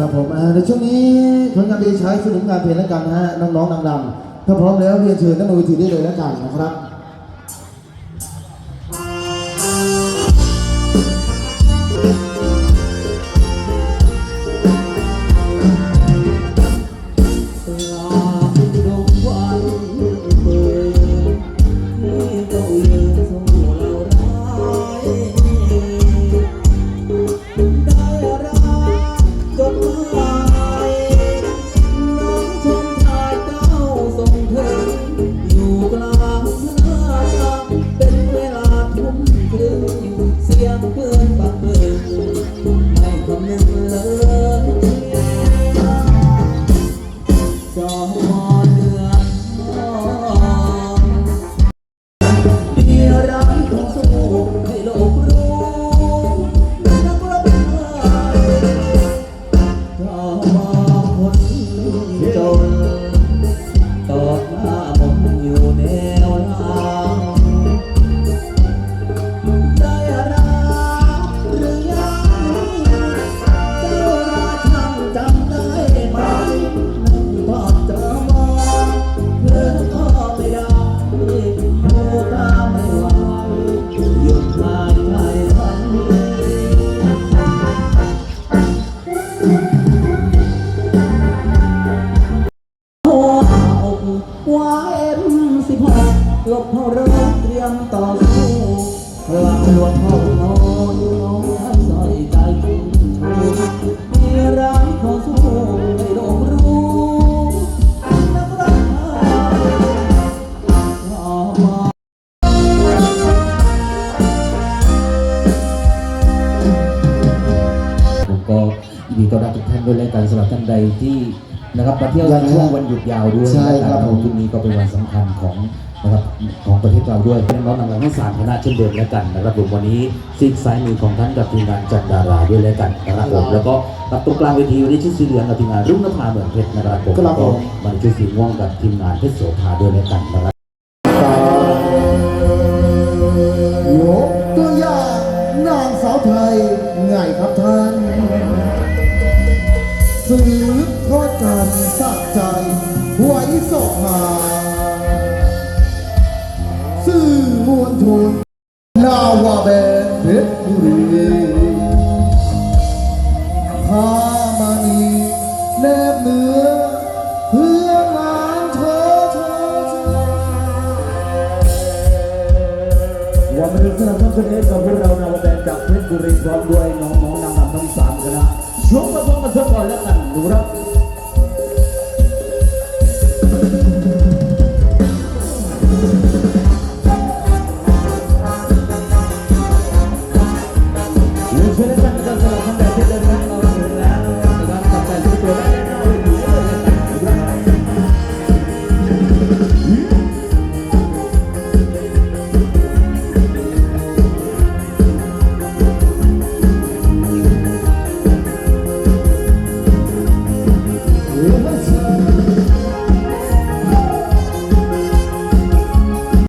ครับผมในช่วงนี้ผลงานเพลงใช้สนุนงานเพลงแล้วกันฮะน้องๆดังๆถ้าพร้อมแล้วเรียนเชิญท่านบนเวทีได้เลยแล้วกันนะครับล ครึ่งเสียง พลังลวงเข้านอนน้องท่านใส่ใจคุณชูมีร้ายขอสู้ให้โลกรู้นักรักไทยขอมาผมก็ยินดีต้อนรับทุกท่านด้วยแล้วกันสำหรับท่านใดที่นะครับมาเที่ยวยังไงช่วงวันหยุดยาวด้วยใช่ครับนะผมพรุ่งนี้ก็เป็นวันสำคัญของ นะครับของประเทศเราด้วยเป็นน้องนางรำทั้งสามคณะเช่นเดิมแล้วกันนะครับผมวันนี้ซีกซ้ายมือของท่านกับทีมงานจัดดาราด้วยแล้วกันนะครับผมแล้วก็กับตรงกลางเวทีวันนี้ชุดสีเหลืองกับทีมงานรุ่งนภาเหมือนเพชรนะครับผมครับผมแล้วก็มันชุดสีม่วงกับทีมงานเพชรโสภาด้วยแล้วกันนะครับยกตัวอย่างนางสาวไทยไงครับท่านสืบทอดการสักใจไว้สอกหา มวลชนนาวาแบนเพชรบุรีพามานีแนบเนื้อเพื่องานเธอเธอวันนี้สนับสนุนเอกับพวกเรานาวาแบนจากเพชรบุรีพร้อมด้วยน้องๆนางรำทั้งสามคณะช่วงมาพบกันสักก่อนแล้วกันดูครับ